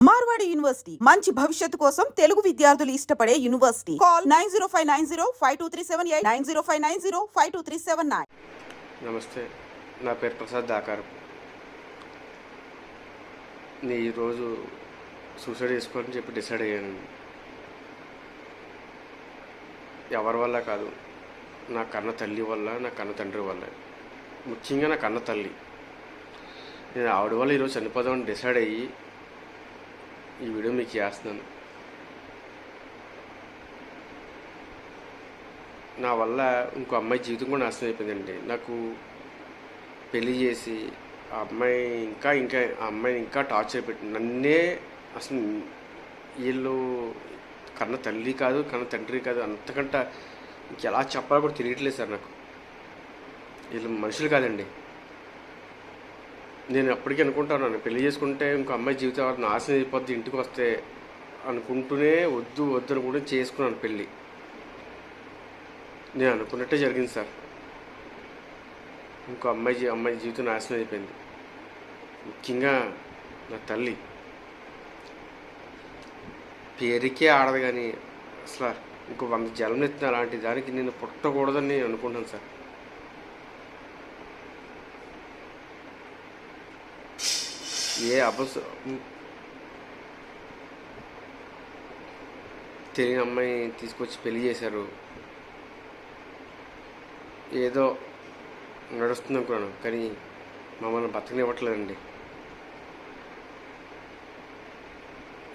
Marwadi university మంచి భవిష్యత్తు కోసం తెలుగు విద్యార్థులు ఇష్టపడే university. Call nine zero five nine zero five two three seven eight nine zero five nine zero five two three seven nine. నమస్తే నా పేరు ప్రసాద్ దాకారు. నేను ఈరోజు సూసైడ్ చేసుకోవాలని చెప్పి డిసైడ్ అయ్యాను. ఎవరి వల్ల కాదు నా కన్న తల్లి వల్ల నా కన్న తండ్రి వల్ల. ముఖ్యంగా నా కన్న తల్లి. నేను ఆవిడ వల్ల ఈరోజు చనిపోదామని డిసైడ్ అయ్యి ఈ వీడియో మీకు చేస్తున్నాను. నా వల్ల ఇంకో అమ్మాయి జీవితం కూడా నాశనం అయిపోయిందండి. నాకు పెళ్ళి చేసి ఆ అమ్మాయి ఇంకా ఇంకా ఆ అమ్మాయిని ఇంకా టార్చర్ పెట్టి నన్నే అసలు వీళ్ళు కన్న తల్లి కాదు కన్న తండ్రి కాదు అంతకంట ఇంకెలా చెప్పాలో కూడా తెలియట్లేదు సార్ నాకు. వీళ్ళు మనుషులు కాదండి. నేను అప్పటికీ అనుకుంటాను పెళ్ళి చేసుకుంటే ఇంకో అమ్మాయి జీవితం నాశనం అయిపోద్ది ఇంటికి వస్తే అనుకుంటూనే వద్దు వద్దు అని కూడా చేసుకున్నాను పెళ్ళి నేను అనుకున్నట్టే జరిగింది సార్. ఇంకో అమ్మాయి అమ్మాయి జీవితం నాశనం అయిపోయింది. ముఖ్యంగా నా తల్లి. పేరుకే ఆడదు కానీ అసలు ఇంకో వంద జలం ఎత్తున అలాంటి దానికి నేను పుట్టకూడదని నేను అనుకుంటాను సార్. ఏ అపస తెలియని అమ్మాయి తీసుకొచ్చి పెళ్ళి చేశారు. ఏదో నడుస్తుంది అనుకున్నాను కానీ మమ్మల్ని బతకనివ్వట్లేదండి.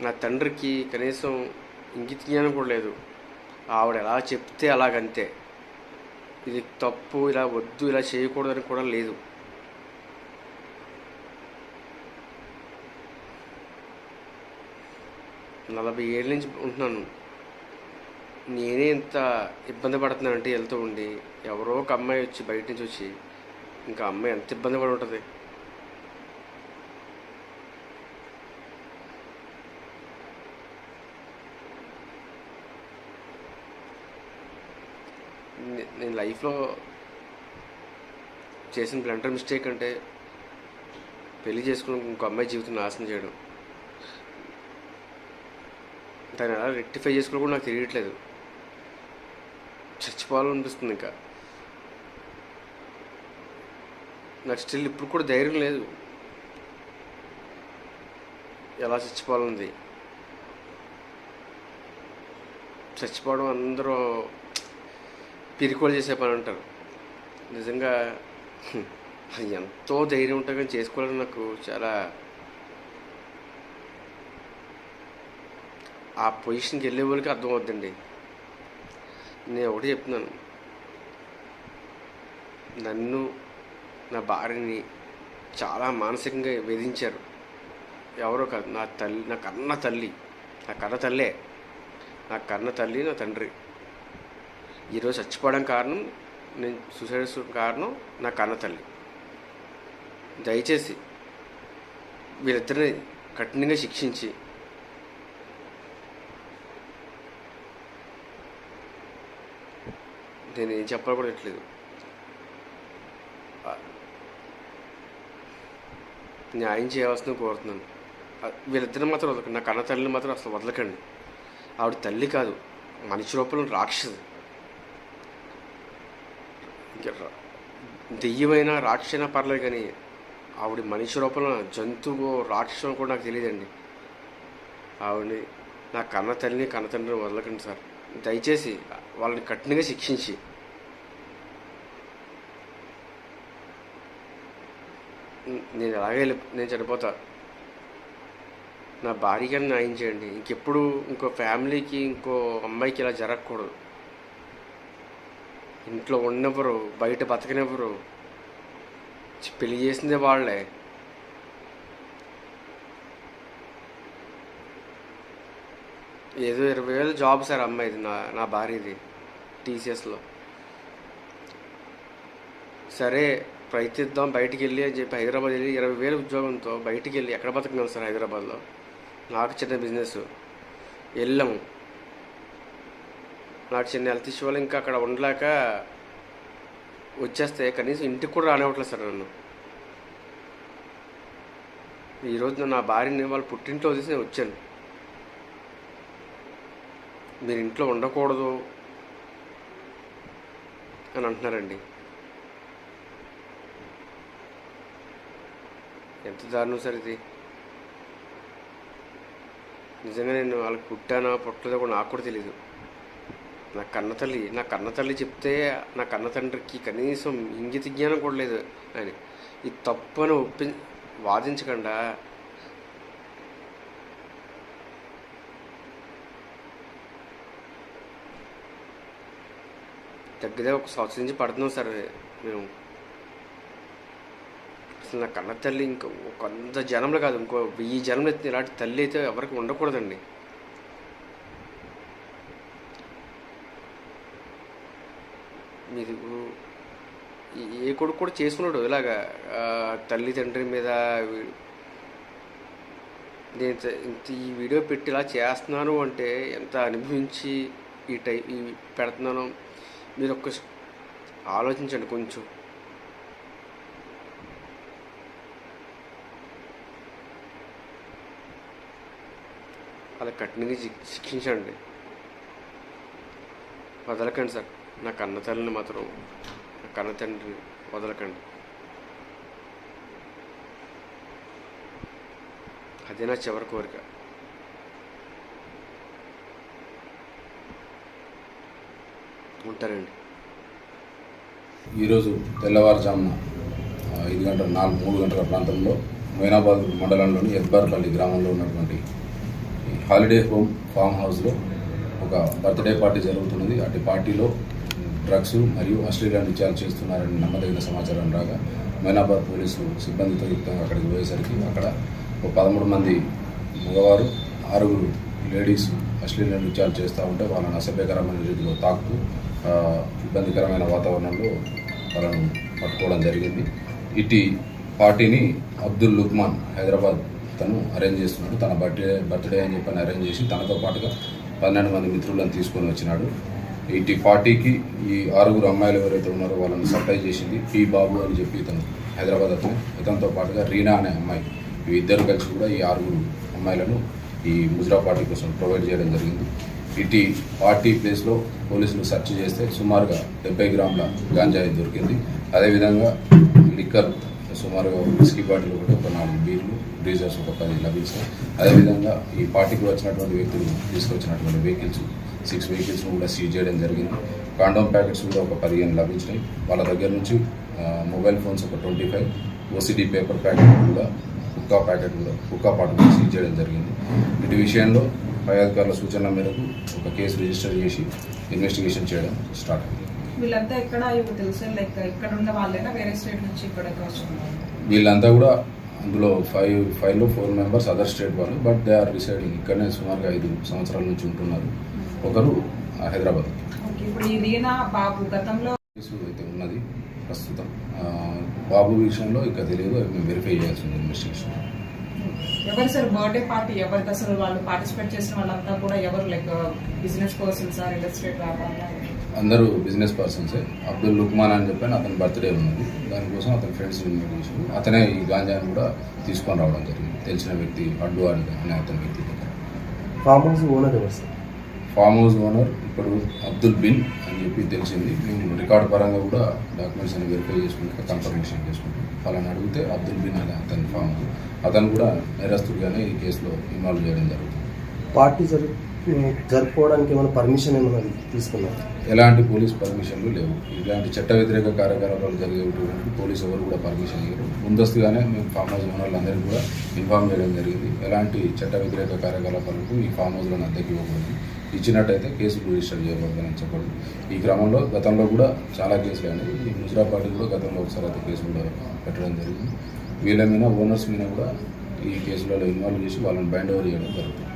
నా తండ్రికి కనీసం ఇంగిత జ్ఞానం కూడా లేదు. ఆవిడ ఎలా చెప్తే అలాగంతే. ఇది తప్పు ఇలా వద్దు ఇలా చేయకూడదని కూడా లేదు. నలభై ఏళ్ళ నుంచి ఉంటున్నాను. నేనే ఇంత ఇబ్బంది పడుతున్నానంటే వెళ్తూ ఉండి ఎవరో ఒక అమ్మాయి వచ్చి బయట నుంచి వచ్చి ఇంకా అమ్మాయి ఎంత ఇబ్బంది పడి ఉంటుంది? నేను లైఫ్లో చేసిన బ్లంటర్ మిస్టేక్ అంటే పెళ్ళి చేసుకుని ఇంకో అమ్మాయి జీవితం నాశనం చేయడం. దాన్ని ఎలా రెక్టిఫై చేసుకోవడం కూడా నాకు తెలియట్లేదు. చచ్చిపోవాలనిపిస్తుంది ఇంకా. నాకు స్టిల్ ఇప్పుడు కూడా ధైర్యం లేదు. ఎలా చచ్చిపోవాలన్నది. చచ్చిపోవడం అందరూ పిరికోలు చేసే పని అంటారు. నిజంగా అది ఎంతో ధైర్యం ఉంటుంది కానీ చేసుకోవాలని నాకు చాలా ఆ పొజిషన్కి వెళ్ళే వాళ్ళకి అర్థమవుద్దండి నేను ఒకటి చెప్తున్నాను. నన్ను నా భార్యని చాలా మానసికంగా వేధించారు. ఎవరో కాదు నా తల్లి నా కన్న తల్లి నా కన్న తల్లే నా కన్న తల్లి నా తండ్రి. ఈరోజు చచ్చిపోవడం కారణం నేను సూసైడ్ కారణం నా కన్న తల్లి. దయచేసి వీళ్ళిద్దరిని కఠినంగా శిక్షించి నేను ఏం చెప్పాలి ఎట్లేదు న్యాయం చేయవలసింది కోరుతున్నాను. వీళ్ళిద్దరిని మాత్రం వదలకండి. నా కన్న తల్లిని మాత్రం అసలు వదలకండి. ఆవిడ తల్లి కాదు మనిషి రూపంలో రాక్షసు. ఇంక రా- దెయ్యమైన రాక్షసైనా పర్లేదు కానీ ఆవిడ మనిషి రూపంలో జంతువు రాక్షసం కూడా నాకు తెలియదండి. ఆవిడని నా కన్న తల్లిని కన్న తండ్రిని వదలకండి సార్. దయచేసి వాళ్ళని కఠినంగా శిక్షించి. నేను అలాగే వెళ్ళి నేను చనిపోతా. నా భార్యకి న్యాయం చేయండి. ఇంకెప్పుడు ఇంకో ఫ్యామిలీకి ఇంకో అమ్మాయికి ఇలా జరగకూడదు. ఇంట్లో ఉన్నెవరు బయట బతకనివ్వరు. పెళ్ళి చేసిందే వాళ్ళే. ఏదో ఇరవై వేలు జాబ్ సార్ అమ్మాయిది నా నా భార్యది టీసీఎస్లో. సరే ప్రయత్నిద్దాం బయటికి వెళ్ళి అని చెప్పి హైదరాబాద్ వెళ్ళి ఇరవై వేలు ఉద్యోగంతో బయటికి వెళ్ళి ఎక్కడ బతకగలం సార్ హైదరాబాద్లో? నాకు చిన్న బిజినెస్ వెళ్ళాము నాకు చిన్న హెల్త్ ఇష్యూ వల్ల ఇంకా అక్కడ ఉండలేక వచ్చేస్తే కనీసం ఇంటికి కూడా రానివ్వట్లేదు సార్ నన్ను. ఈరోజు నా భార్యని వాళ్ళ పుట్టింట్లో వదిలేసి నేను వచ్చాను. మీరు ఇంట్లో ఉండకూడదు అని అంటున్నారండి. ఎంత దారుణం సార్ ఇది? నిజంగా నేను వాళ్ళకి పుట్టానా పుట్టలేదో కూడా నాకు కూడా తెలియదు నా కన్న తల్లి నా కన్న తల్లి చెప్తే నా కన్న తండ్రికి కనీసం ఇంగిత జ్ఞానం కూడా లేదు అని ఇది తప్పు అని ఒప్పి వాదించకుండా దగ్గర ఒక సంవత్సరం నుంచి పడుతున్నాం సార్ మేము. అసలు నా కన్న తల్లి ఇంకా ఒక అంత జనంలో కాదు ఇంకో వెయ్యి జనంలో అయితే ఇలాంటి తల్లి అయితే ఎవరికి ఉండకూడదండి. మీరు ఏ కొడుకు కూడా చేసుకున్నాడు ఇలాగా తల్లి తండ్రి మీద నేను ఇంత- ఈ వీడియో పెట్టి ఇలా చేస్తున్నాను అంటే ఎంత అనుభవించి ఈ టై ఈ పెడుతున్నాను. మీరు ఒక్క ఆలోచించండి కొంచెం. అలా కఠినంగా శిక్షించండి. వదలకండి సార్. నా కన్న తల్లిని మాత్రం నా కన్న తండ్రిని వదలకండి. అదే నా చివరి కోరిక. ఉంటారండి. ఈరోజు తెల్లవారుజామున ఐదు గంటల నాలుగు మూడు గంటల ప్రాంతంలో మైనాబాద్ మండలంలోని ఎద్బార్పల్లి గ్రామంలో ఉన్నటువంటి హాలిడే హోమ్ ఫామ్ హౌస్లో ఒక బర్త్డే పార్టీ జరుగుతున్నది. అటు పార్టీలో డ్రగ్స్ మరియు అశ్లీల నృత్యాలు చేస్తున్నారని నమ్మదగిన సమాచారం రాగా మైనాబాద్ పోలీసులు సిబ్బందితో యుక్తంగా అక్కడికి పోయేసరికి అక్కడ ఒక పదమూడు మంది మగవారు ఆరుగురు లేడీస్ అశ్లీల నృత్యాలు చేస్తూ ఉంటే వాళ్ళని అసభ్యకరమైన రీతిలో తాకుతూ ఇబ్బందికరమైన వాతావరణంలో వాళ్ళను పట్టుకోవడం జరిగింది. ఇటీ పార్టీని అబ్దుల్ లుక్మాన్ హైదరాబాద్ తను అరేంజ్ చేస్తున్నాడు. తన బర్త్డే బర్త్డే అని చెప్పని అరేంజ్ చేసి తనతో పాటుగా పన్నెండు మంది మిత్రులను తీసుకొని వచ్చినాడు. ఇటీ పార్టీకి ఈ ఆరుగురు అమ్మాయిలు ఎవరైతే ఉన్నారో వాళ్ళని సప్లై చేసింది పి బాబు అని చెప్పి ఇతను హైదరాబాద్ అతను. ఇతనితో పాటుగా రీనా అనే అమ్మాయి ఈ ఇద్దరు కలిసి కూడా ఈ ఆరుగురు అమ్మాయిలను ఈ ముజరా పార్టీ కోసం ప్రొవైడ్ చేయడం జరిగింది. ఇటీ పార్టీ ప్లేస్లో పోలీసులు సెర్చ్ చేస్తే సుమారుగా డెబ్బై గ్రాముల గాంజాయి దొరికింది. అదేవిధంగా లిక్కర్ సుమారుగా విస్కీ బాటిల్ ఒకటి ఒక నాలుగు బీర్లు బ్రీజర్స్ ఒక పది లభించాయి. అదేవిధంగా ఈ పార్టీకి వచ్చినటువంటి వ్యక్తులు తీసుకొచ్చినటువంటి వెహికల్స్ సిక్స్ వెహికల్స్ కూడా సీజ్ చేయడం జరిగింది. కాండోమ్ ప్యాకెట్స్ కూడా ఒక పదిహేను లభించినాయి. వాళ్ళ దగ్గర నుంచి మొబైల్ ఫోన్స్ ఒక twenty five OCB paper packet కూడా కుక్కా ప్యాకెట్ కూడా కుక్కా పాటు కూడా సీజ్ చేయడం జరిగింది. ఇటు విషయంలో పై అధికారుల సూచనల మేరకు ఒక కేసు రిజిస్టర్ చేసి ఇన్వెస్టిగేషన్ చేయడం స్టార్ట్ అయింది. వీళ్ళంతా ఎక్కడ తెలుసు? లైక్ ఇక్కడ ఉన్న వాళ్ళైనా వేరే స్టేట్ నుంచి వస్తున్నారు. వీళ్ళంతా కూడా అందులో ఫైవ్ ఫైవ్లో ఫోర్ మెంబర్స్ అదర్ స్టేట్ వాళ్ళు బట్ దే ఆర్ రిసైడింగ్. ఇక్కడనే సుమారుగా ఐదు సంవత్సరాల నుంచి ఉంటున్నారు. ఒకరు హైదరాబాద్. బాబు గతంలో కేసు అయితే ఉన్నది ప్రస్తుతం. బాబు విషయంలో ఇంకా తెలియదు మేము వెరిఫై చేయాల్సింది ఇన్వెస్టిగేషన్. ఎవరు సార్ బర్త్డే పార్టీ ఎవరికి అసలు వాళ్ళు పార్టిసిపేట్ చేసిన వాళ్ళంతా కూడా ఎవరు like business persons sir real estate వ్యాపారం అందరూ బిజినెస్ పర్సన్సే అబ్దుల్ లుక్మాన్ అని చెప్పని అతని బర్త్డే ఉన్నది. దానికోసం అతని ఫ్రెండ్స్ ఇన్వైట్ చేసి అతనే ఈ గాంజాని కూడా తీసుకొని రావడం జరిగింది. తెలిసిన వ్యక్తి అడ్డు అని అనే అతని వ్యక్తి. దగ్గర ఫామ్ హౌస్ ఓనర్ ఎవరు సార్? ఫామ్ హౌస్ ఓనర్ ఇప్పుడు అబ్దుల్ బిన్ అని చెప్పి తెలిసింది. మేము రికార్డ్ పరంగా కూడా డాక్యుమెంట్స్ అని వెరిఫై చేసుకుంటే కన్ఫర్మేషన్ చేసుకుంటాం. వాళ్ళని అడిగితే అబ్దుల్ బిన్ అనే అతని ఫామ్ హౌస్. అతను కూడా నేరస్తుడిగానే ఈ కేసులో ఇన్వాల్వ్ చేయడం జరుగుతుంది. పార్టీ జరుపు జరుపుకోవడానికి ఏమైనా పర్మిషన్ ఏమైనా తీసుకున్నారు? ఎలాంటి పోలీస్ పర్మిషన్లు లేవు. ఇలాంటి చట్ట వ్యతిరేక కార్యకలాపాలు జరిగేటువంటి పోలీసు ఎవరు కూడా పర్మిషన్ ఇవ్వరు ముందస్తుగానే మేము ఫామ్ హౌస్ ఓనర్లందరికీ కూడా ఇన్ఫార్మ్ చేయడం జరిగింది. ఎలాంటి చట్ట వ్యతిరేక కార్యకలాపాలకు ఈ ఫామ్ హౌస్లను అద్దెకి ఇవ్వకూడదు. ఇచ్చినట్టయితే కేసులు రిజిస్టర్ చేయకూడదని చెప్పడం. ఈ క్రమంలో గతంలో కూడా చాలా కేసులు అయినాయి. ఈ ముజరా పార్టీ కూడా గతంలో ఒకసారి అయితే కేసు కూడా పెట్టడం జరిగింది. వీళ్ళ మీద ఓనర్స్ మీద కూడా ఈ కేసులలో ఇన్వాల్వ్ చేసి వాళ్ళని బైండ్ ఓవర్ చేయడం జరుగుతుంది.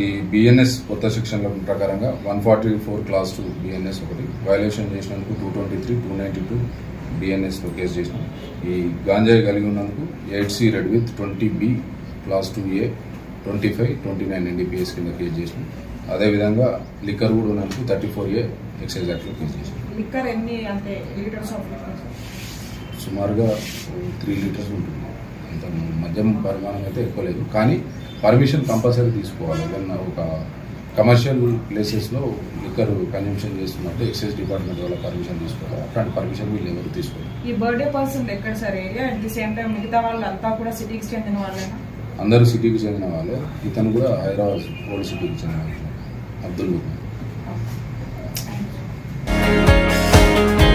ఈ బిఎన్ఎస్ కొత్త సెక్షన్ల ప్రకారంగా one forty four clause two BNS ఒకటి వైలేషన్ చేసినందుకు two twenty three two ninety two బిఎన్ఎస్లో case చేసినాం. ఈ గాంజాయి కలిగి ఉన్నందుకు eight C read with twenty B clause two A twenty five twenty nine NDPS కింద కేసు చేసినాం. అదేవిధంగా లిక్కర్ కూడా ఉన్నందుకు థర్టీ ఫోర్ ఏ ఎక్సైజ్ యాక్ట్లో కేసు చేశారు లిక్కర్ ఎన్ని అంటే లీటర్స్ ఆఫ్ లిక్కర్ సుమారుగా త్రీ లీటర్స్ ఉంటుంది. అంత మద్యం పరిమాణం అయితే ఎక్కువ లేదు. కానీ పర్మిషన్ కంపల్సరీ తీసుకోవాలి. ఏదన్నా ఒక కమర్షియల్ ప్లేసెస్లో లిక్కర్ కన్జంప్షన్ చేస్తున్నట్టు ఎక్సైజ్ డిపార్ట్మెంట్ వాళ్ళ పర్మిషన్ తీసుకోవాలి. అట్లాంటి పర్మిషన్ వీళ్ళు ఎవరు తీసుకోవాలి ఈ బర్త్డే పర్సన్ ఎక్కడ sir? Area at the same time మిగతా వాళ్ళంతా కూడా సిటీకి చెందిన వాళ్ళేనా? అందరూ సిటీకి చెందిన వాళ్ళే. ఇతను కూడా హైదరాబాద్ ఓల్డ్ సిటీకి చెందిన వాళ్ళు అబ్దుల్ ముఖం